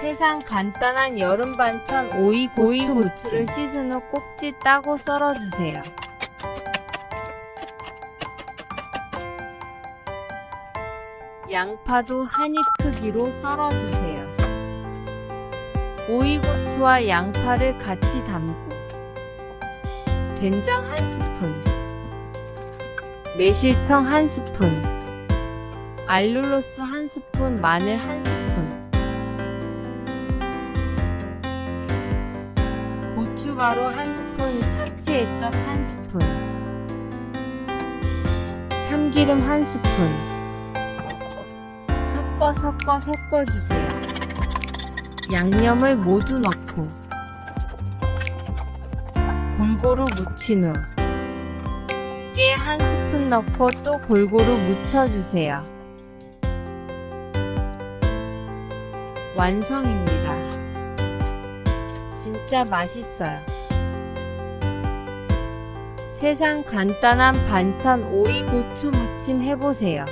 세상 간단한 여름 반찬 오이 고추 무치를 씻은 후 꼭지 따고 썰어주세요. 양파도 한입 크기로 썰어주세요. 오이 고추와 양파를 같이 담고 된장 한 스푼 매실청 한 스푼 알룰로스 한 스푼 마늘 한 스푼 고춧가루 한 스푼 참치 액젓 한 스푼 참기름 한 스푼 섞어 섞어 섞어주세요. 양념을 모두 넣고 골고루 묻힌 후깨한 스푼 넣고 또 골고루 묻혀주세요. 완성입니다. 진짜 맛있어요. 세상 간단한 반찬 오이 고추 무침 해보세요.